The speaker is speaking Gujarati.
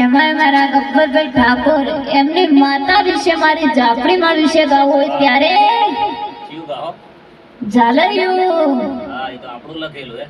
એમાંય મારા ગબ્બરભાઈ ઠાકોર એમની માતા વિશે મારી જાફડીમાં વિશે ગાવ હોય ત્યારે ઝાલર્યું. હા એ તો આપણું લખેલું હે.